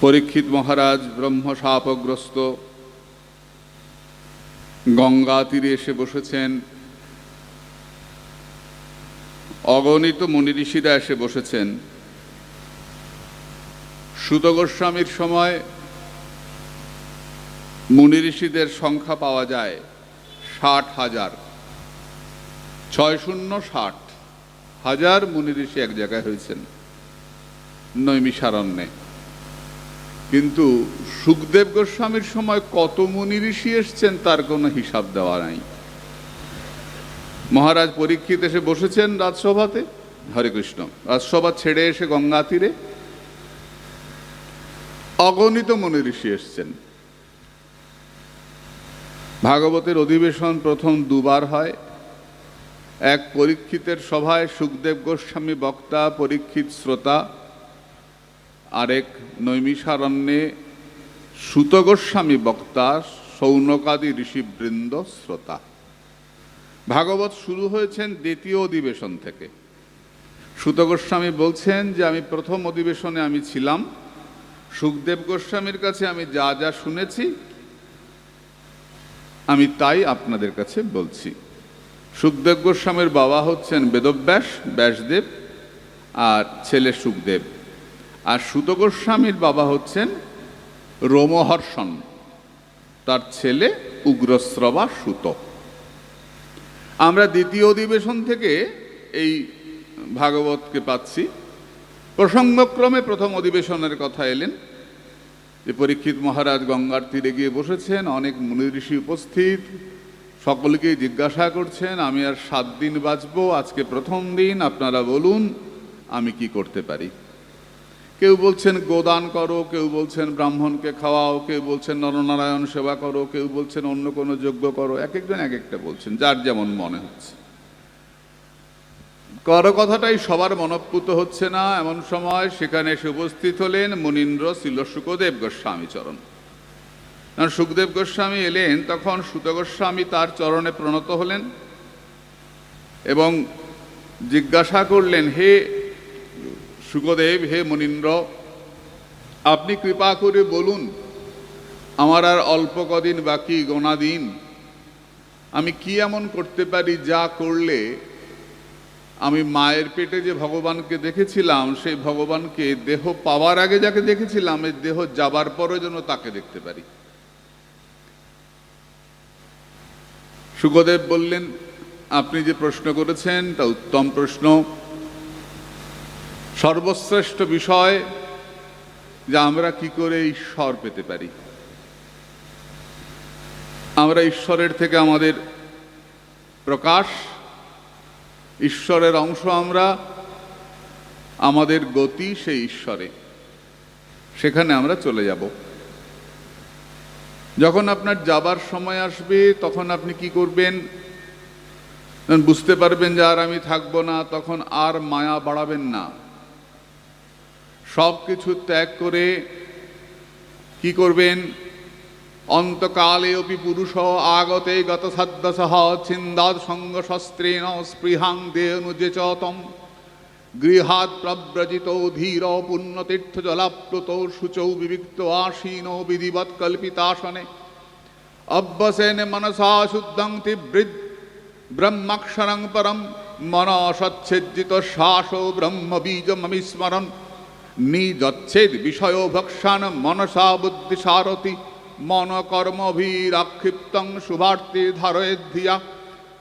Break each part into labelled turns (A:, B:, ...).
A: পরীক্ষিত মহারাজ ব্রহ্মশাপগ্রস্ত গঙ্গা তীরে এসে বসেছেন। অগণিত মুনি ঋষিরা এসে বসেছেন। সুত গোস্বামীর সময় মুনি ঋষিদের সংখ্যা পাওয়া যায় ষাট হাজার। ছয় শূন্য ষাট হাজার মুনি ঋষি এক জায়গায় হয়েছেন নৈমিষারণ্যে। কিন্তু সুখদেব গোস্বামীর সময় কত মুনি ঋষি এসছেন তার কোনো হিসাব দেওয়া নাই। মহারাজ পরীক্ষিত এসে বসেছেন রাজসভাতে, হরে কৃষ্ণ, রাজসভা ছেড়ে এসে গঙ্গা তীরে। অগণিত মুনি ঋষি এসছেন। ভাগবতের অধিবেশন প্রথম দুবার হয়। এক পরীক্ষিতের সভায় সুখদেব গোস্বামী বক্তা, পরীক্ষিত শ্রোতা আরেক নৈমিষারণ্যে সুত গোস্বামী বক্তা সৌনকাদি ঋষিবৃন্দ শ্রোতা। ভাগবত শুরু হয়েছেন দ্বিতীয় অধিবেশন থেকে। সুত গোস্বামী বলছেন যে, আমি প্রথম অধিবেশনে আমি ছিলাম। সুখদেব গোস্বামীর কাছে আমি যা যা শুনেছি, আমি তাই আপনাদের কাছে বলছি। সুখদেব গোস্বামীর বাবা হচ্ছেন বেদব্যাস, ব্যাসদেব আর ছেলে সুখদেব। আর সুত গোস্বামীর বাবা হচ্ছেন রোমহর্ষণ। তার ছেলে উগ্রশ্রবা সুত। আমরা দ্বিতীয় অধিবেশন থেকে এই ভাগবতকে পাচ্ছি। প্রসঙ্গক্রমে প্রথম অধিবেশনের কথা এলেন। যে পরীক্ষিত মহারাজ গঙ্গার তীরে গিয়ে বসেছেন, অনেক মুনি ঋষি উপস্থিত, সকলকেই জিজ্ঞাসা করছেন, আমি আর সাত দিন বাঁচব? আজকে প্রথম দিন, আপনারা বলুন, আমি কি করতে পারি? কেউ বলছেন গোদান করো, কেউ বলছেন ব্রাহ্মণকে খাওয়াও, কেউ বলছেন নরনারায়ণ সেবা করো, কেউ বলছেন অন্য কোনো যজ্ঞ করো এক একজন এক একটা বলছেন, যার যেমন মনে হচ্ছে। কারও কথাটাই সবার মনপ্পুত হচ্ছে না, এমন সময় সেখানে এসে উপস্থিত হলেন মুনীন্দ্র শিল সুখদেব গোস্বামী চরণ। কারণ সুখদেব গোস্বামী এলেন, তখন সুত গোস্বামী তার চরণে প্রণত হলেন এবং জিজ্ঞাসা করলেন, হে সুখদেব হে মনীন্দ্র, আপনি কৃপা করে বলুন, আমার আর অল্প কদিন বাকি গোনা দিন। আমি কি এমন করতে পারি যা করলে আমি মায়ের পেটে যে ভগবানকে দেখেছিলাম, সেই ভগবানকে দেহ পাওয়ার আগে যাকে দেখেছিলাম, এই দেহ যাবার পরও যেন তাকে দেখতে পারি। সুখদেব বললেন, আপনি যে প্রশ্ন করেছেন, তা উত্তম প্রশ্ন। সর্বশ্রেষ্ঠ বিষয় যে আমরা কি করে ঈশ্বর পেতে পারি। আমরা ঈশ্বরের থেকে আমাদের প্রকাশ, ঈশ্বরের অংশ আমরা, আমাদের গতি সেই ঈশ্বরে। সেখানে আমরা চলে যাব। যখন আপনার যাবার সময় আসবে, তখন আপনি কি করবেন? বুঝতে পারবেন যে আর আমি থাকব না, তখন আর মায়া বাড়াবেন না। সব কিছু ত্যাগ করে কি করবেন? অন্তকালে অপি পুরুষ আগতে গত সদ্যসহ ছিন্দাদ সঙ্গ শস্ত্রেণ স্পৃহাং দেনুজে গৃহাৎ প্রব্রজিত ধীর পুণ্যতীর্থ জলাপ্লুত শুচৌ বিবিক্ত আসীন বিধিবৎ কল্পিতাসনে। অভ্যসেন মনসা শুদ্ধং তিবৃদ ব্রহ্মাক্ষরং পরম। মন সচ্ছেদিত শ্বাস ব্রহ্ম নিজচ্ছেদ বিষয় ভক্ষণ মনসা বুদ্ধি সারথি মন কর্মভিরাক্ষিপ্তং শুভার্থে ধারয়েদ্ধিয়া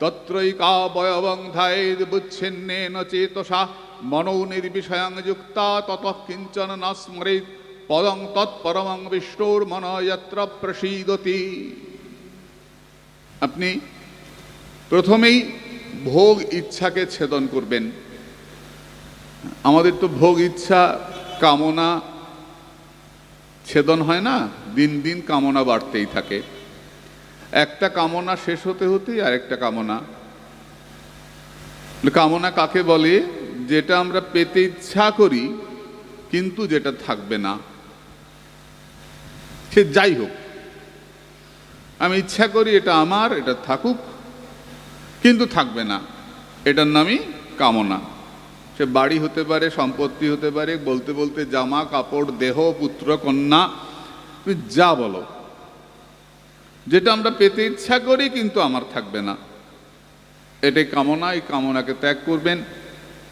A: তত্রৈকাবয়বং ধায়েদ বুচ্ছিন্নেন চেতসা, মনৌ নির্বিষয়ং যুক্তা তত কিঞ্চন ন স্মরেৎ পদং তৎপরমং বিষ্ণুর মন যত্র প্রসীদতি। আপনি প্রথমেই ভোগ ইচ্ছাকে ছেদন করবেন। আমাদের তো ভোগ ইচ্ছা কামনা ছেদন হয় না? দিন দিন কামনা বাড়তেই থাকে। একটা কামনা শেষ হতে হতেই আর একটা কামনা কামনা কাকে বলে? যেটা আমরা পেতে ইচ্ছা করি, কিন্তু যেটা থাকবে না। সে যাই হোক। আমি ইচ্ছা করি এটা আমার, এটা থাকুক, কিন্তু থাকবে না। এটার নামই কামনা। সে বাড়ি হতে পারে, সম্পত্তি হতে পারে, বলতে বলতে জামা, কাপড়, দেহ, পুত্র, কন্যা, তুমি যা বলো। যেটা আমরা পেতে ইচ্ছা করি কিন্তু আমার থাকবে না। এটাই কামনা, এই কামনাকে ত্যাগ করবেন।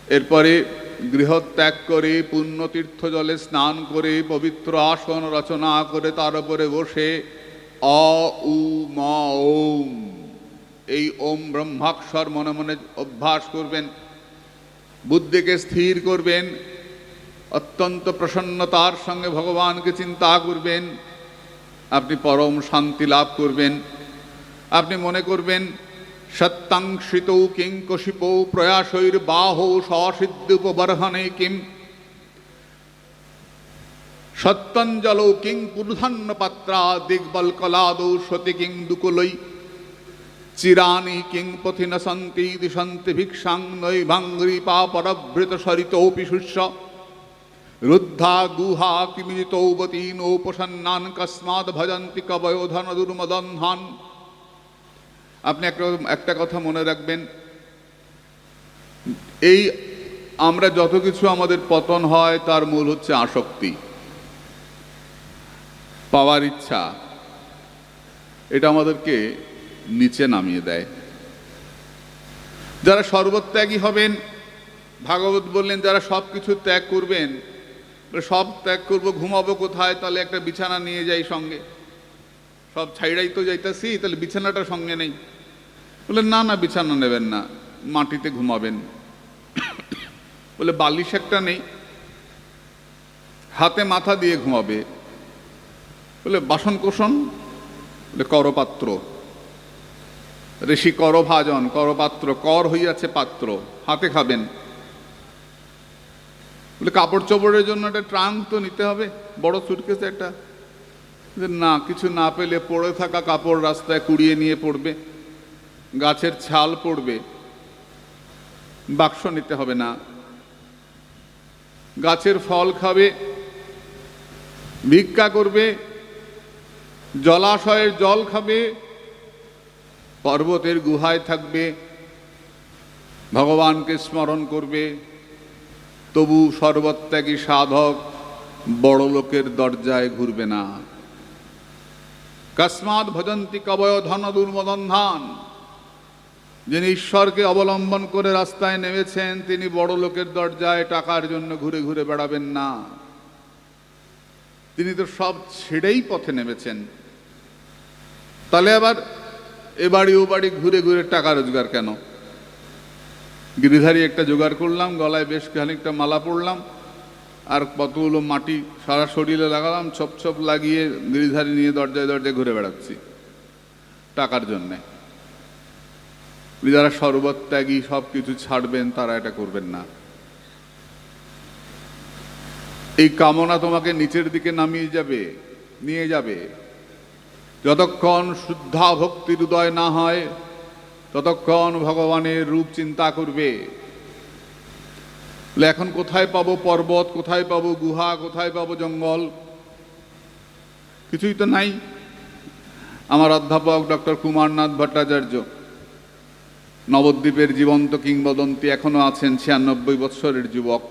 A: এরপরে গৃহ ত্যাগ করে পুণ্যতীর্থ জলে স্নান করে, পবিত্র আসন রচনা করে, তার উপরে বসে অ উ ম ওম এই ওম ব্রহ্মাক্ষর মনে মনে অভ্যাস করবেন। বুদ্ধিকে স্থির করবেন, অত্যন্ত প্রসন্নতার সঙ্গে ভগবানকে চিন্তা করবেন, আপনি পরম শান্তি লাভ করবেন। আপনি মনে করবেন সত্যাংশিত কিং কশিপ প্রয়াসৈর বাহ সসিদ্ধুপবর্হণে কিম। সত্যঞ্জল কিং পুরুধান্য পাত্রা দিগ্বল কলাদৌ সতি কিং দুকুলৈ। চিরানি কিং পথি ন সন্তি দিশন্তি ভিক্ষাং নৈ ভাঙ্গরি পাপরভৃত সরিতৌপি শুষ্য। রুদ্ধা গুহা কিমিতৌবতীনোপসন্নান কস্মাদ ভজন্তি কবয়োধন দুর্মদন্ধান আপনি একটা একটা কথা মনে রাখবেন। এই আমরা যত কিছু আমাদের পতন হয়, তার মূল হচ্ছে আসক্তি। পাওয়ার ইচ্ছা। এটা আমাদেরকে নিচে নামিয়ে দেয়। যারা সর্বত্যাগী হবেন, ভাগবত বললেন, যারা সব কিছু ত্যাগ করবেন সব ত্যাগ করব, ঘুমাবো কোথায়? তাহলে একটা বিছানা নিয়ে যাই সঙ্গে। সব ছাইড়াই তো যাইতাছি, তাহলে বিছানাটা সঙ্গে নেই। বলে, না না, বিছানা নেবেন না, মাটিতে ঘুমাবেন। বলে, বালিশ একটা নেই, হাতে মাথা দিয়ে ঘুমাবে। বলে বাসন কোষণ বলে, করপাত্র। ঋষি করভাজন করপাত্র কর হইয়াছে পাত্র, হাতে খাবেন। বলে কাপড় চোপড়ের জন্য একটা ট্রাঙ্ক তো নিতে হবে, বড় সুটকেসে একটা। না, কিছু না পেলে পড়ে থাকা কাপড় রাস্তায় কুড়িয়ে নিয়ে পড়বে, গাছের ছাল পড়বে, বাক্স নিতে হবে না। গাছের ফল খাবে, ভিক্ষা করবে, জলাশয়ের জল খাবে পর্বতের গুহায় থাকবে, ভগবানকে স্মরণ করবে। তবু সর্বত্যাগী সাধক বড় লোকের দরজায় ঘুরবে না। কসমাৎ ভজন্তি কবয় ধন দুর্মদন্ধান। যিনি ঈশ্বরকে অবলম্বন করে রাস্তায় নেমেছেন, তিনি বড় লোকের দরজায় টাকার জন্য ঘুরে ঘুরে বেড়াবেন না। তিনি তো সব ছেড়েই পথে নেমেছেন। তাহলে আবার এ বাড়ি ও বাড়ি ঘুরে ঘুরে টাকা রোজগার কেন? গিরিধারী একটা জোগাড় করলাম, গলায় বেশ খানিকটা মালা পড়লাম, আর কতগুলো মাটি সারা শরীরে লাগালাম, ছপ ছপ লাগিয়ে গিরিধারী নিয়ে দরজায় দরজায় ঘুরে বেড়াচ্ছি টাকার জন্যে। যারা সর্বত্যাগী সব কিছু ছাড়বেন, তারা এটা করবেন না। এই কামনা তোমাকে নিচের দিকে নামিয়ে যাবে, নিয়ে যাবে। যতক্ষণ শুদ্ধা ভক্তির উদয় না হয়, ততক্ষণ ভগবানের রূপ চিন্তা করবে। এখন কোথায় পাবো পর্বত, কোথায় পাবো গুহা, কোথায় পাবো জঙ্গল? কিছুই তো নাই। আমার অধ্যাপক ডক্টর কুমারনাথ ভট্টাচার্য, নবদ্বীপের জীবন্ত কিংবদন্তি, এখনও আছেন ছিয়ানব্বই বৎসরের যুবক।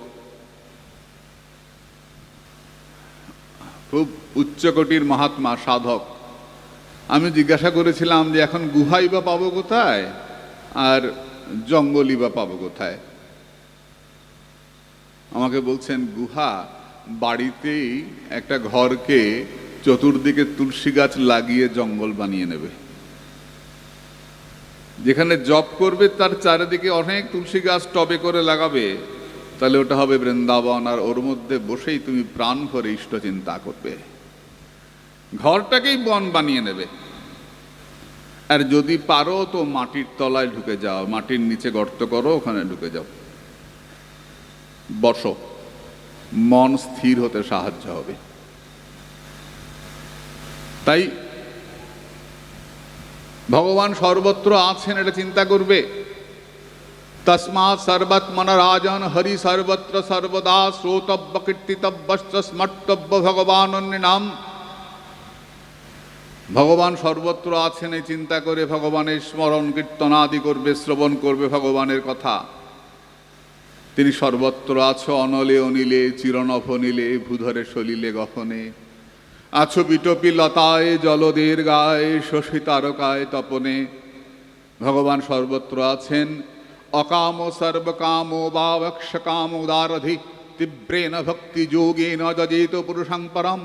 A: খুব উচ্চকোটির মহাত্মা, সাধক। আমি জিজ্ঞাসা করেছিলাম যে এখন গুহাই বা পাবো কোথায়? আর জঙ্গলই বা পাবো কোথায়? আমাকে বলছেন, গুহা, বাড়িতেই একটা ঘরকে চতুর্দিকে তুলসী গাছ লাগিয়ে জঙ্গল বানিয়ে নেবে। যেখানে জব করবে, তার চারিদিকে অনেক তুলসী গাছ টবে করে লাগাবে। তাহলে ওটা হবে বৃন্দাবন, আর ওর মধ্যে বসেই তুমি প্রাণ ভরে ইষ্ট চিন্তা করবে। ঘরটাকেই বন বানিয়ে নেবে। আর যদি পারো তো মাটির তলায় ঢুকে যাও, মাটির নিচে গর্ত করো, ওখানে ঢুকে যাও। বসো। মন স্থির হতে সাহায্য হবে। তাই ভগবান সর্বত্র আছেন এটা চিন্তা করবে। তসমাৎ সর্বত্মন রাজন হরি সর্বত্র সর্বদা শ্রোতব্য কীর্তিতব্য স্মর্তব্য ভগবান নাম ভগবান সর্বত্র আছেন এই চিন্তা করে ভগবানের স্মরণ কীর্তন আদি করবে, শ্রবণ করবে ভগবানের কথা। তিনি সর্বত্র আছো, অনলে, অনিলে, চিরনভ নীলে, ভূধরে সলিলে গহনে। আছো বিটপি লতায় জলদের গায়ে শশী তারকায় তপনে। ভগবান সর্বত্র আছেন, অকাম সর্বকাম বাবক্ষ কাম উদারধি তীব্রেণ ভক্তি যোগেন পুরুষাং পরম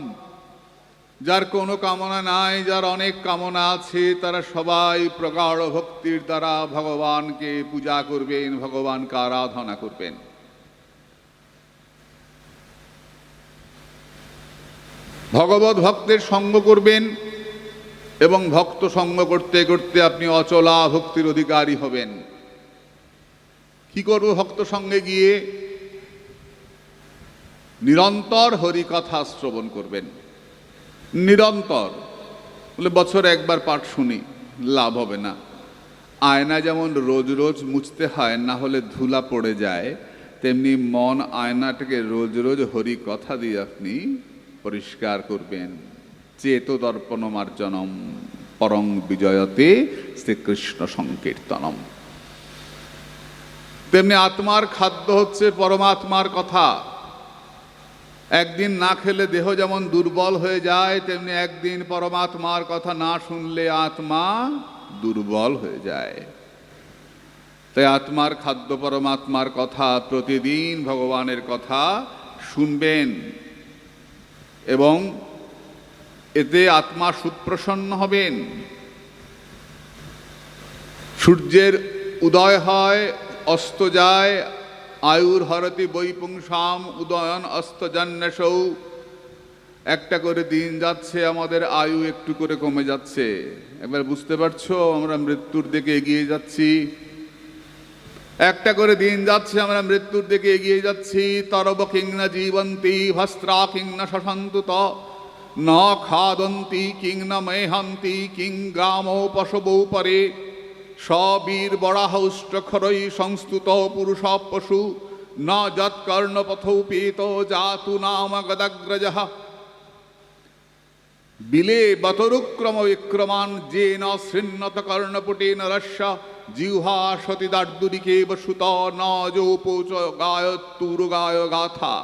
A: যার কোনো কামনা নাই, যার অনেক কামনা আছে, তারা সবাই প্রগাঢ় ভক্তির দ্বারা ভগবানকে পূজা করবেন, ভগবানকে আরাধনা করবেন। ভগবত ভক্তের সঙ্গ করবেন এবং ভক্ত সঙ্গ করতে করতে আপনি অচলা ভক্তির অধিকারী হবেন। কি করব ভক্ত সঙ্গে গিয়ে? নিরন্তর হরিকথা শ্রবণ করবেন। নিরন্তর। বলে বছরে একবার পাঠ শুনি, লাভ হবে না। আয়না যেমন রোজ রোজ মুছতে হয়, না হলে ধুলা পড়ে যায়, তেমনি মন আয়নাটাকে রোজ রোজ হরি কথা দিয়ে আপনি পরিষ্কার করবেন। চেত দর্পণ মার্জনম পরং বিজয়তে শ্রীকৃষ্ণ সংকীর্তনম। তেমনি আত্মার খাদ্য হচ্ছে পরমাত্মার কথা। একদিন না খেলে দেহ যেমন দুর্বল হয়ে যায়, তেমনি একদিন পরমাত্মার কথা না শুনলে আত্মা দুর্বল হয়ে যায়। তাই আত্মার খাদ্য পরমাত্মার কথা প্রতিদিন ভগবানের কথা শুনবেন এবং এতে আত্মা সুপ্রসন্ন হবেন। সূর্যের উদয় হয়, অস্ত যায় আয়ুর হরতি বৈপুংসাম উদয়ন অস্তজান্যসৌ। একটা করে দিন যাচ্ছে, আমাদের আয়ু একটু করে কমে যাচ্ছে। একবার বুঝতে পারছ, আমরা মৃত্যুর দিকে এগিয়ে যাচ্ছি। একটা করে দিন যাচ্ছে, আমরা মৃত্যুর দিকে এগিয়ে যাচ্ছি। তরব কিংনা জীবন্তী ভস্ত্রা কিংনা শশান্তত ন খাদন্তি কিং ন মেহান্তি, কিং গ্রাম পশবৌ পরে। সবীর বরাহৌষ্ট খরৈ সংস্তুত পুরুষ পশু ন যৎকর্ণপথৌ পীত জাতু নাম গদাগ্রজ। বিলে বতরুক্রম বিক্রমান যে ন শৃণ্যত কর্ণপুটেন রস্য, জিহ্বা সতীদার্দুরিকে বসুত ন যোপোচ গায় গাথা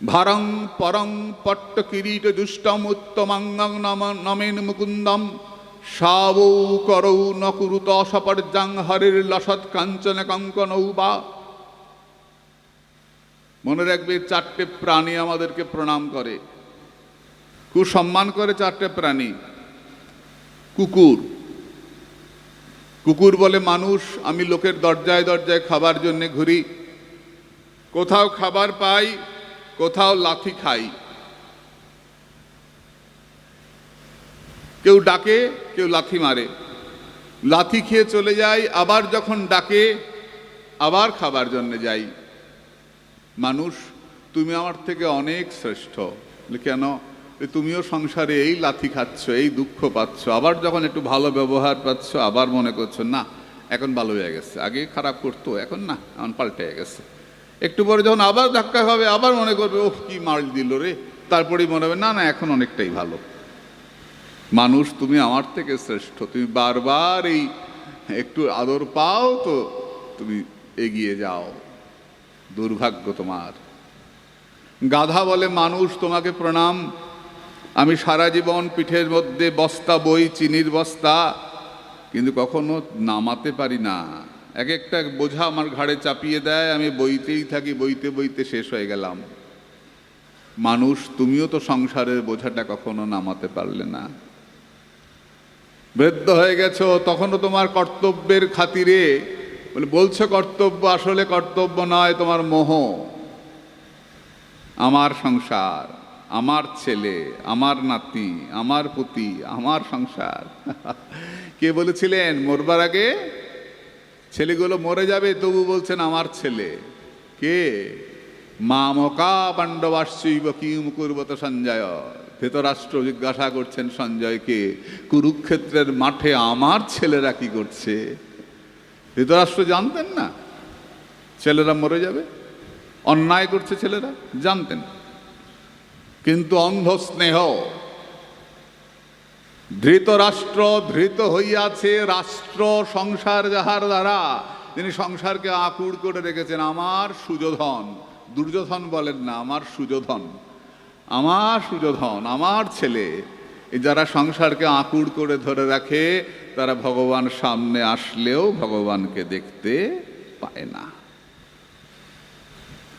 A: ভারং পরং পট্ট কিরীট দুষ্টম উত্তমাঙ্গং নম নমেন মুকুন্দম সাবৌ করৌ ন কুরুত সপর্যাং হরির লসৎ কাঞ্চন কঙ্কনৌ বা। মনে রাখবে, চারটে প্রাণী আমাদেরকে প্রণাম করে। খুব সম্মান করে চারটে প্রাণী। কুকুর। কুকুর বলে মানুষ, আমি লোকের দরজায় দরজায় খাবার জন্য ঘুরি। কোথাও খাবার পাই, কোথাও লাথি খাই। কেউ ডাকে, কেউ লাথি মারে। লাথি খেয়ে চলে যাই, আবার যখন ডাকে, আবার খাবার জন্য যাই। মানুষ, তুমি আমার থেকে অনেক শ্রেষ্ঠ। কেন? তুমিও সংসারে এই লাথি খাচ্ছ, এই দুঃখ পাচ্ছ, আবার যখন একটু ভালো ব্যবহার পাচ্ছ, আবার মনে করছ, না, এখন ভালো হয়ে গেছে। আগে খারাপ করতো, এখন না, এখন পাল্টে গেছে। একটু পরে যখন আবার ধাক্কা হবে, আবার মনে করবে, ওহ, কি মাল দিল রে। তারপরেই মনে হবে, না না, এখন অনেকটাই ভালো। মানুষ, তুমি আমার থেকে শ্রেষ্ঠ। তুমি বারবার এই একটু আদর পাও তো তুমি এগিয়ে যাও। দুর্ভাগ্য তোমার। গাধা বলে, মানুষ, তোমাকে প্রণাম। আমি সারা জীবন পিঠের মধ্যে বস্তা, বই, চিনির বস্তা, কিন্তু কখনো নামাতে পারি না। এক একটা বোঝা আমার ঘাড়ে চাপিয়ে দেয়, আমি বইতেই থাকি, বইতে বইতে শেষ হয়ে গেলাম। মানুষ, তুমিও তো সংসারের বোঝাটা কখনো নামাতে পারলে না। বৃদ্ধ হয়ে গেছো, তখনও তোমার কর্তব্যের খাতিরে। বলে, বলছো কর্তব্য, আসলে কর্তব্য নয় তোমার মোহ। আমার সংসার, আমার ছেলে, আমার নাতি, আমার পুতি, আমার সংসার। কে বলেছিলেন, মরবার আগে? ছেলেগুলো মরে যাবে, তবু বলছেন, আমার ছেলে। কে? মা মকা পাণ্ডবাশ্চৈব কিম কুর্বত সঞ্জয়। ধৃতরাষ্ট্র জিজ্ঞাসা করছেন সঞ্জয়কে, কুরুক্ষেত্রের মাঠে আমার ছেলেরা কি করছে? ধৃতরাষ্ট্র জানতেন না। ছেলেরা মরে যাবে। অন্যায় করছে ছেলেরা, জানতেন। কিন্তু অন্ধ স্নেহ ধৃতরাষ্ট্র ধৃত হইয়াছে রাষ্ট্র সংসার যাহার দ্বারা। তিনি সংসারকে আকুড় করে রেখেছেন। আমার সুযোধন, দুর্যোধন বলেন না, আমার সুযোধন। আমার সুযোধন আমার ছেলে যারা সংসারকে আঁকুড় করে ধরে রাখে, তারা ভগবান সামনে আসলেও ভগবানকে দেখতে পায় না।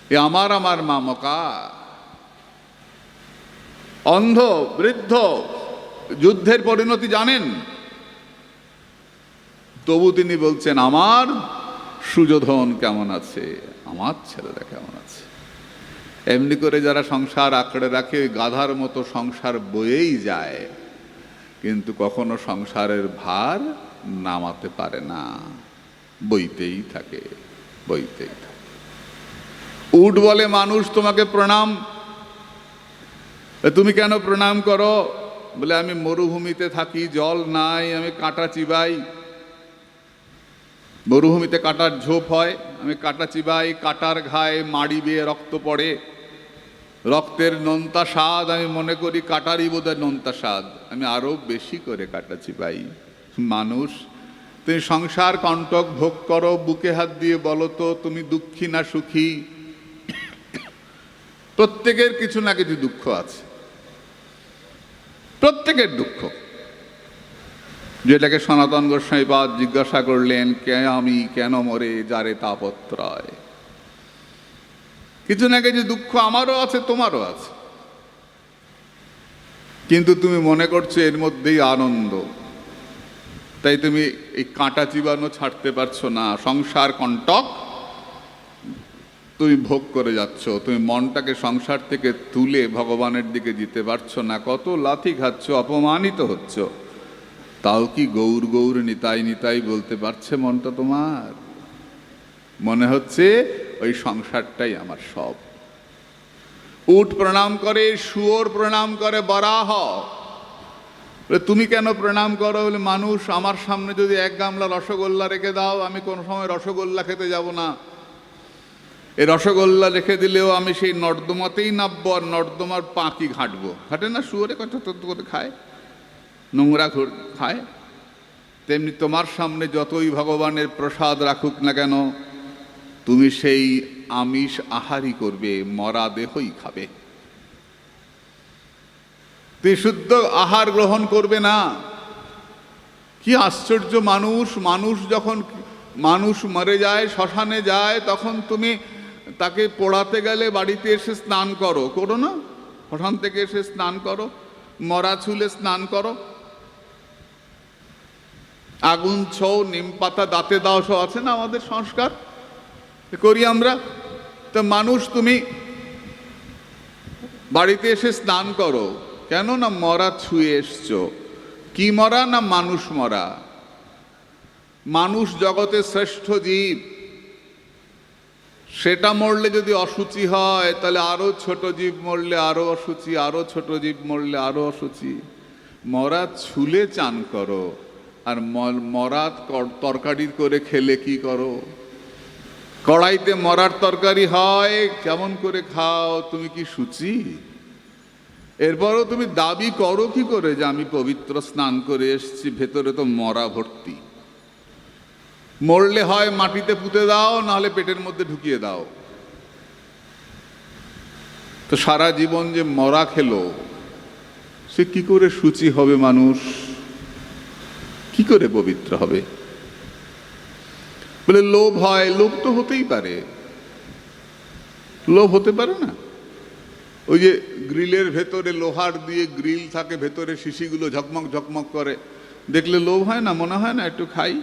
A: এ আমার আমার মামকা অন্ধ, বৃদ্ধ, যুদ্ধের পরিণতি জানেন? তবু তিনি বলছেন, আমার সুযোধন কেমন আছে? আমার ছেলেরা কেমন আছে? এমনি করে যারা সংসার আঁকড়ে রাখে, ওই গাধার মতো সংসার বয়েই যায়। কিন্তু কখনো সংসারের ভার নামাতে পারে না। বইতেই থাকে বইতেই থাকে। উঠ বলে মানুষ তোমাকে প্রণাম। তুমি কেন প্রণাম করো? বলে, আমি মরুভূমিতে থাকি, জল নাই, আমি কাঁটা চিবাই। মরুভূমিতে কাটার ঝোপ হয়, আমি কাটা চিবাই, কাটার ঘায়ে মাড়ি বেয়ে রক্ত পড়ে। রক্তের নোনতা স্বাদ, আমি মনে করি কাটারই বোধহয় নোনতা স্বাদ। আমি আরও বেশি করে কাটা চিবাই। মানুষ, তুমি সংসার কণ্টক ভোগ করো, বুকে হাত দিয়ে বলো তো, তুমি দুঃখী না সুখী? প্রত্যেকের কিছু না কিছু দুঃখ আছে। প্রত্যেকের দুঃখ। যেটাকে সনাতন গোস্বাইপাদ জিজ্ঞাসা করলেন, কে আমি? কেন মরে? যারে তাপত্রয়? কিছু না কিছু দুঃখ আমারও আছে, তোমারও আছে। কিন্তু তুমি মনে করছ এর মধ্যেই আনন্দ। তাই তুমি এই কাঁটা চিবানো ছাড়তে পারছ না। সংসার কণ্টক তুমি ভোগ করে যাচ্ছ। তুমি মনটাকে সংসার থেকে তুলে ভগবানের দিকে যেতে পারছ না। কত লাথি খাচ্ছ, অপমানিত হচ্ছ। তাও কি গৌর গৌর নিতাই নিতাই বলতে পারছে মনটা তোমার? মনে হচ্ছে ওই সংসারটাই আমার সব। উট প্রণাম করে, শুয়োর প্রণাম করে, বরাহ। তুমি কেন প্রণাম করো? বলে, মানুষ, আমার সামনে যদি এক গামলা রসগোল্লা রেখে দাও, আমি কোনো সময় রসগোল্লা খেতে যাব না। এই রসগোল্লা রেখে দিলেও আমি সেই নর্দমাতেই নামবো আর নর্দমার পাঁকি ঘাঁটবো। ঘাটে না শুয়োরে কথা করে খায়? নোংরা খায়, তেমনি তোমার সামনে যতই ভগবানের প্রসাদ রাখুক না কেন, তুমি সেই আমিষ আহারই করবে, মরা দেহই খাবে। তুমি শুদ্ধ আহার গ্রহণ করবে না। কি আশ্চর্য মানুষ মানুষ যখন, মানুষ মরে যায়, শ্মশানে যায়, তখন তুমি তাকে পোড়াতে গেলে বাড়িতে এসে স্নান করো। করো না? শ্মশান থেকে এসে স্নান করো, মরা ছুলে স্নান করো। আগুন ছৌ, নিম পাতা, দাঁতে দাও সব আছে না আমাদের সংস্কার? করি আমরা। তো মানুষ তুমি বাড়িতে এসে স্নান করো। কেন না মরা ছুঁয়ে এসছো? কি মরা না মানুষ মরা? মানুষ জগতে শ্রেষ্ঠ জীব। সেটা মরলে যদি অসুচি হয়, তাহলে আরও ছোট জীব মরলে আরও অসুচি, আরও ছোট জীব মরলে আরও অসুচি। মরা ছুলে চান করো। আর ম- মরা তরকারি করে খেলে কি করো? কড়াইতে মরার তরকারি হয়, কেমন করে খাও, তুমি কি সুচি? এরপরও তুমি দাবি করো কি করে যে আমি পবিত্র স্নান করে এসেছি, ভেতরে তো মরা ভর্তি। মরলে হয় মাটিতে পুঁতে দাও, নাহলে পেটের মধ্যে ঢুকিয়ে দাও। তো সারা জীবন যে মরা খেলো, সে কি করে সুচি হবে মানুষ? কি করে পবিত্র হবে? বলে, লোভ হয়, লোভ তো হতেই পারে। লোভ হতে পারে না। ওই যে গ্রিলের ভেতরে লোহার দিয়ে গ্রিল থাকে, ভেতরে শিশিগুলো ঝকমক ঝকমক করে। দেখলে লোভ হয় না, মনে হয় না, একটু খাই?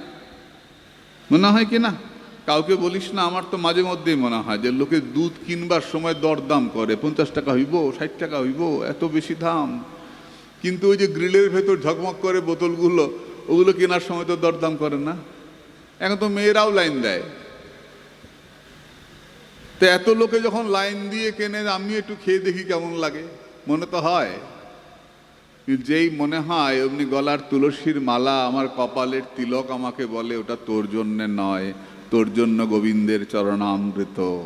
A: মনে হয় কি না? কাউকে বলিস না, আমার তো মাঝে মধ্যেই মনে হয় যে লোকে দুধ কিনবার সময় দরদাম করে। পঞ্চাশ টাকা হইব, ষাট টাকা হইব, এত বেশি দাম। কিন্তু ওই যে গ্রিলের ভেতর ঝকমক করে বোতলগুলো ওগুলো কেনার সময় তো দরদাম করে না। এখন তো মেয়েরাও লাইন দেয়। তো এত লোকে যখন লাইন দিয়ে কেনে, আমি একটু খেয়ে দেখি কেমন লাগে। মনে তো হয়। যেই মনে হয়, অমনি গলার তুলসীর মালা, আমার কপালের তিলক আমাকে বলে, ওটা তোর জন্যে নয়। তোর জন্য গোবিন্দের চরণামৃত।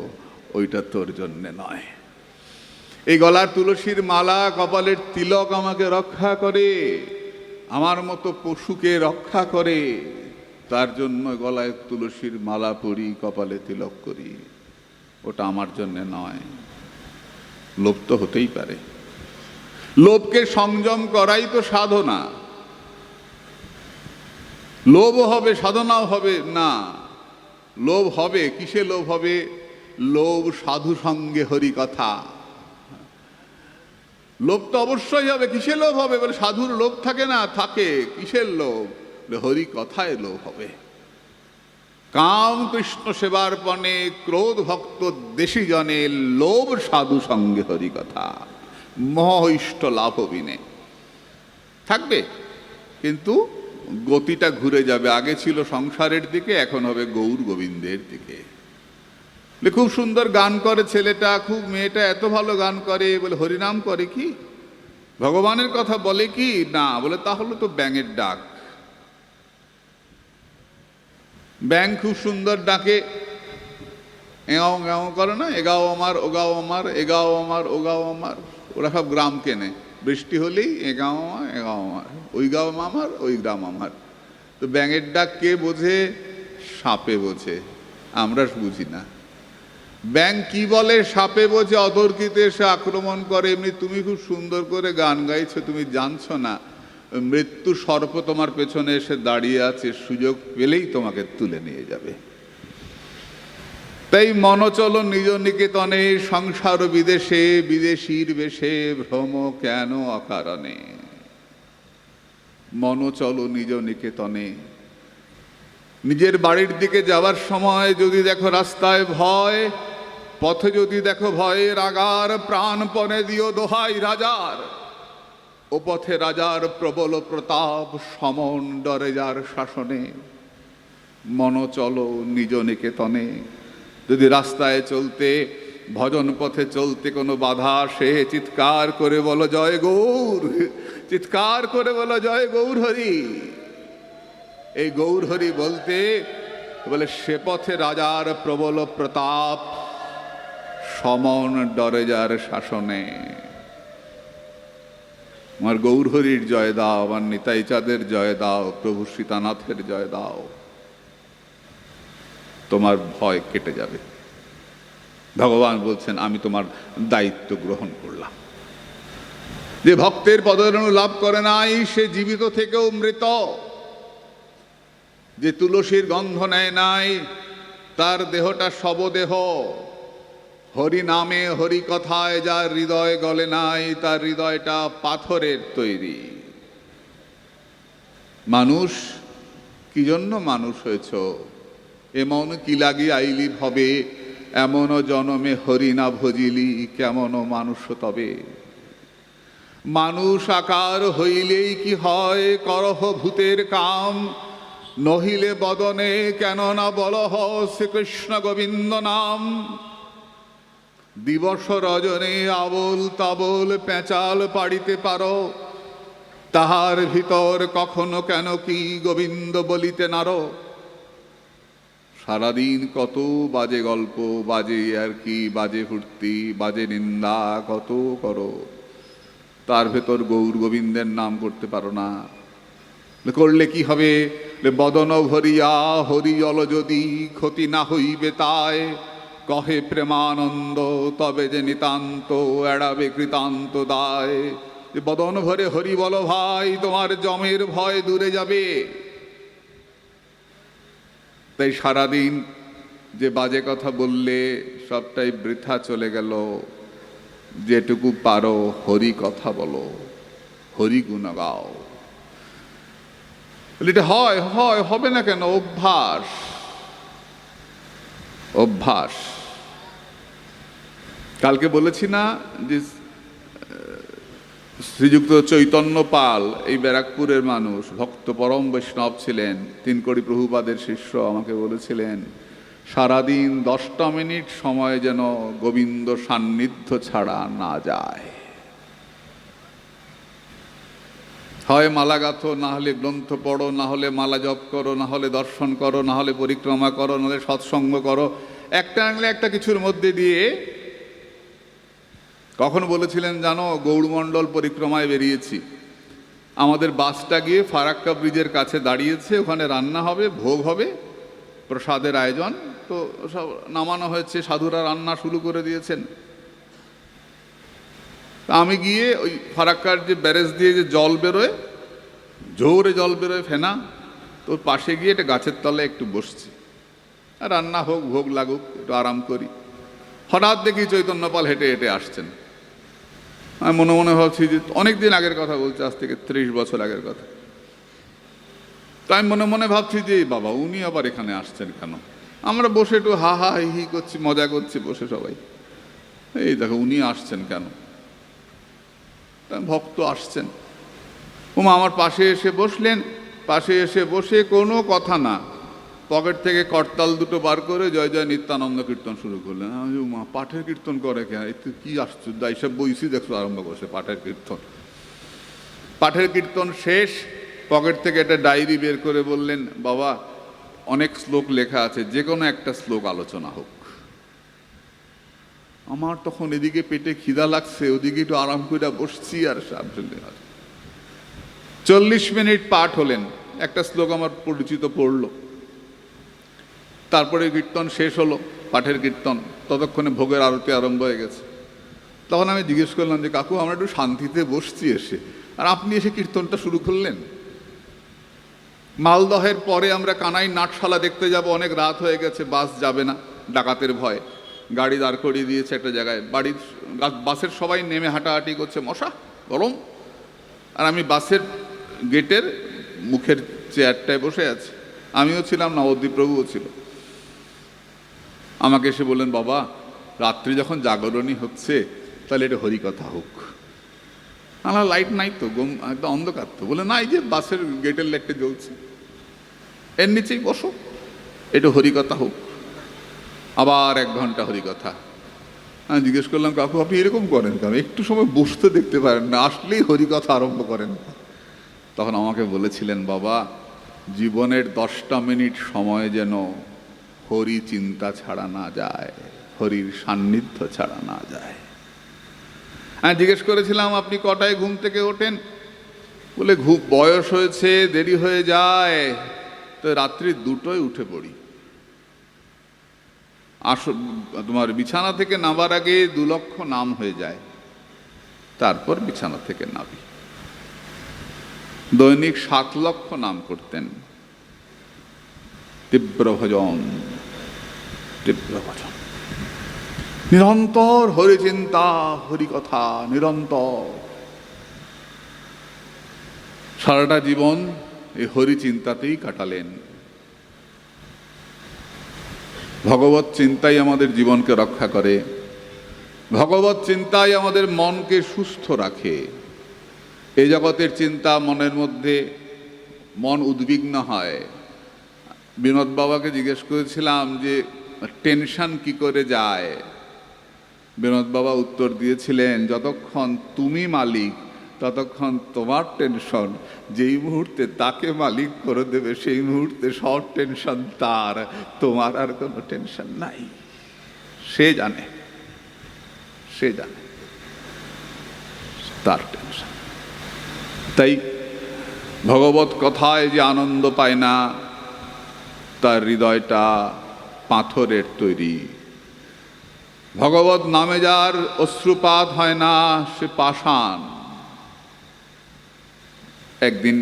A: ওইটা তোর জন্যে নয়। এই গলার তুলসীর মালা, কপালের তিলক আমাকে রক্ষা করে। আমার মতো পশুকে রক্ষা করে, তার জন্য গলায় তুলসীর মালা পরি, কপালে তিলক করি। ওটা আমার জন্য নয়। লোভ তো হতেই পারে। লোভকে সংযম করাই তো সাধনা। লোভ হবে, সাধনাও হবে না। লোভ হবে, কিসে লোভ হবে? লোভ সাধু সঙ্গে হরি কথা। লোভ তো অবশ্যই হবে, কিসের লোভ হবে? বলে সাধুর লোভ থাকে না, থাকে। কিসের লোভ? হরি কথায় লোভ হবে। কাম কৃষ্ণ সেবার পণে ক্রোধ ভক্ত দেশি জনে লোভ সাধু সঙ্গে হরি কথা। মহ ইষ্ট লাভ বিনে থাকবে? কিন্তু গতিটা ঘুরে যাবে। আগে ছিল সংসারের দিকে, এখন হবে গৌর গোবিন্দের দিকে। বলে, খুব সুন্দর গান করে ছেলেটা খুব মেয়েটা এত ভালো গান করে। বলে হরিনাম করে কি? ভগবানের কথা বলে কি? না বলে তাহলে তো ব্যাঙের ডাক। ব্যাং খুব সুন্দর ডাকে। এগাও এগাও করে না এগাও আমার ওগাও আমার এগাও আমার ওগাও আমার। ওরা সব গ্রাম কেনে। বৃষ্টি হলেই এগাও আমার এগাও আমার। ওই গাও আমার ওই গ্রাম আমার। তো ব্যাঙের ডাক কে বোঝে? সাপে বোঝে। আমরা বুঝি না। ব্যাং কি বলে? সাপে বোঝে অতর্কিতে এসে আক্রমণ করে। এমনি তুমি খুব সুন্দর করে গান গাইছো, তুমি জানছো না। মৃত্যু সর্প তোমার পেছনে এসে দাঁড়িয়ে আছে, সুযোগ পেলেই তোমাকে তুলে নিয়ে যাবে। তাই মনচল নিজ নিকেতনে, সংসার বিদেশে, বিদেশির বেশে, ভ্রম কেন অকারণে? মনচল নিজ নিকেতনে। নিজের বাড়ির দিকে যাওয়ার সময় যদি দেখো রাস্তায় ভয় পথে যদি দেখো ভয়ের আগার, প্রাণপণে দিও দোহাই রাজার। ও পথে রাজার প্রবল প্রতাপ সমন ডরে যার শাসনে। মন চলো নিজ নিকেতনে। যদি রাস্তায় চলতে, ভজন পথে চলতে কোনো বাধা আসে, চিৎকার করে বলো জয় গৌর, চিৎকার করে বলো জয় গৌর হরি। এই গৌর হরি বলতে, বলে সে পথে রাজার প্রবল প্রতাপ সমন ডরে যার শাসনে। আমার গৌরহরির জয় দাও, আমার নিতাই চাঁদের জয় দাও, প্রভু সীতানাথের জয় দাও। তোমার ভয় কেটে যাবে। ভগবান বলছেন, আমি তোমার দায়িত্ব গ্রহণ করলাম। যে ভক্তের পদরেণু লাভ করে নাই, সে জীবিত থেকেও মৃত। যে তুলসীর গন্ধ নেয় নাই, তার দেহটা শবদেহ। হরি নামে হরি কথায় যার হৃদয় গলে নাই, তার হৃদয়টা পাথরের তৈরি। মানুষ, কি জন্য মানুষ হয়েছ? এমন কি লাগি আইলি ভবে? এমনও জনমে হরি না ভজিলি কেমনও মানুষ তবে? মানুষ আকার হইলেই কি হয়? করহ ভূতের কাম। নহিলে বদনে কেন না বলহ শ্রীকৃষ্ণ গোবিন্দ নাম। দিবস রজনে আবল তাবল পেঁচাল পাড়িতে পারো। তাহার ভিতর কখনো কেন কি গোবিন্দ বলিতে নারো। সারাদিন কত বাজে গল্প, বাজে আর কি বাজে ফুর্তি, বাজে নিন্দা কত করো। তার ভেতর গৌর গোবিন্দের নাম করতে পারো না। করলে কি হবে? বদন ভরিয়া হরিজল যদি ক্ষতি না হইবে তাই কহে প্রেমানন্দ, তবে যে নিতান্ত এড়াবে কৃতান্ত দায়। বদন ভরে হরি বল ভাই, তোমার জমের ভয় দূরে যাবে। তাই সারাদিন যে বাজে কথা বললে, সবটাই বৃথা চলে গেল। যেটুকু পারো হরি কথা বলো, হরি গুণ গাও। এটা হয় হয়, হবে না কেন? অভ্যাস। অভ্যাস। কালকে বলেছি না যে শ্রীযুক্ত চৈতন্য পাল, এই ব্যারাকপুরের মানুষ, ভক্ত পরম বৈষ্ণব ছিলেন। তিনকড়ি প্রভুপাদের শিষ্য আমাকে বলেছিলেন, সারাদিন দশটা মিনিট সময় যেন গোবিন্দ সান্নিধ্য ছাড়া না যায়। হয় মালা গাথো, না হলে গ্রন্থ পড়ো, না হলে মালা জপ করো, না হলে দর্শন করো, না হলে পরিক্রমা করো, না হলে সৎসঙ্গ করো। একটা আনলে একটা কিছুর মধ্যে দিয়ে কখন বলেছিলেন, জানো, গৌড়মণ্ডল পরিক্রমায় বেরিয়েছি। আমাদের বাসটা গিয়ে ফারাক্কা ব্রিজের কাছে দাঁড়িয়েছে, ওখানে রান্না হবে, ভোগ হবে, প্রসাদের আয়োজন। তো সব নামানো হয়েছে, সাধুরা রান্না শুরু করে দিয়েছেন। আমি গিয়ে ওই ফারাক্কার যে ব্যারেজ দিয়ে যে জল বেরোয়, জোরে জল বেরোয় ফেনা তো পাশে গিয়ে একটা গাছের তলায় একটু বসছি। রান্না হোক, ভোগ লাগুক, একটু আরাম করি। হঠাৎ দেখি চৈতন্যপাল হেঁটে হেঁটে আসছেন। আমি মনে মনে ভাবছি যে অনেক দিন আগের কথা বলছে, আজ থেকে ত্রিশ বছর আগের কথা। তাই আমি মনে মনে ভাবছি যে বাবা, উনি আবার এখানে আসছেন কেন? আমরা বসে একটু হা হা হি হি করছি, মজা করছি বসে সবাই। এই দেখো, উনি আসছেন কেন? তা ভক্ত আসছেন। ওমা আমার পাশে এসে বসলেন। পাশে এসে বসে কোনো কথা না। পকেট থেকে করতাল দুটো বার করে জয় জয় নিত্যানন্দ কীর্তন শুরু করলেন। আমি বলি, মা পাঠের কীর্তন করে কেন এই তো কি আশ্চর্য? এইসব বইসি দেখছ আরম্ভ করছে পাঠের কীর্তন। পাঠের কীর্তন শেষ। পকেট থেকে একটা ডায়েরি বের করে বললেন বাবা অনেক শ্লোক লেখা আছে যে কোনো একটা শ্লোক আলোচনা হোক। আমার তখন এদিকে পেটে খিদা লাগছে, ওদিকে একটু আরাম করে বসছি আর সাবজন্য চল্লিশ মিনিট পাঠ হলেন, একটা শ্লোক আমার পরিচিত পড়ল। তারপরে কীর্তন শেষ হলো, পাঠের কীর্তন, ততক্ষণে ভোগের আরতি আরম্ভ হয়ে গেছে। তখন আমি জিজ্ঞেস করলাম যে, কাকু, আমরা একটু শান্তিতে বসছি এসে, আর আপনি এসে কীর্তনটা শুরু করলেন? মালদহের পরে আমরা কানাই নাটশালা দেখতে যাব, অনেক রাত হয়ে গেছে, বাস যাবে না, ডাকাতের ভয়ে। গাড়ি দাঁড় করিয়ে দিয়েছে একটা জায়গায়। বাড়ির বাসের সবাই নেমে হাঁটাহাঁটি করছে, মশা, গরম? আর আমি বাসের গেটের মুখের চেয়ারটায় বসে আছি। আমিও ছিলাম, নবদ্বীপ প্রভুও ছিল। আমাকে এসে বললেন, বাবা, রাত্রি যখন জাগরণী হচ্ছে, তাহলে এটা হরিকথা হোক। আমার লাইট নাই তো গম একদম অন্ধকার তো। বলে না, এই যে বাসের গেটের লাইটটা জ্বলছে, এর নিচেই বসো, এটা হরিকথা হোক। আবার এক ঘণ্টা হরিকথা আমি জিজ্ঞেস করলাম, কাকু, আপনি এরকম করেন কেন? একটু সময় বসতে দেখতে পারেন না, আসলেই হরিকথা আরম্ভ করেন তখন আমাকে বলেছিলেন, বাবা, জীবনের দশটা মিনিট সময় যেন হরি চিন্তা ছাড়া না যায়, হরির সান্নিধ্য ছাড়া না যায়। হ্যাঁ জিজ্ঞেস করেছিলাম, আপনি কটায় ঘুম থেকে ওঠেন? বলে, ঘুম, বয়স হয়েছে, দেরি হয়ে যায়, তো রাত্রি দুটোয় উঠে পড়ি। আস তোমার বিছানা থেকে নামার আগে দু লক্ষ নাম হয়ে যায়। তারপর বিছানা থেকে নামি। দৈনিক সাত লক্ষ নাম করতেন। তীব্র ভজন তীব্র ভজন। নিরন্তর হরিচিন্তা, হরিকথা, নিরন্তর। সারাটা জীবন এই হরিচিন্তাতেই কাটালেন। ভগবত চিন্তাই আমাদের জীবনকে রক্ষা করে। ভগবত চিন্তাই আমাদের মনকে সুস্থ রাখে। এই জগতের চিন্তা মনের মধ্যে মন উদ্বিগ্ন হয়। বিনোদ বাবাকে জিজ্ঞেস করেছিলাম যে, টেনশন কি করে যায়? বিনোদ বাবা উত্তর দিয়েছিলেন, যতক্ষণ তুমি মালিক ততক্ষণ তোমার টেনশন যেই মুহূর্তে তাকে মালিক করে দেবে, সেই মুহূর্তে সব টেনশন তার, তোমার আর কোনো টেনশন নাই। সে জানে সে জানে, তার টেনশন তাই ভগবত কথায় যে আনন্দ পায় না, তার হৃদয়টা পাথরের তৈরি। ভগবত নামে যার অশ্রুপাত হয় না, সে পাষাণ। একদিন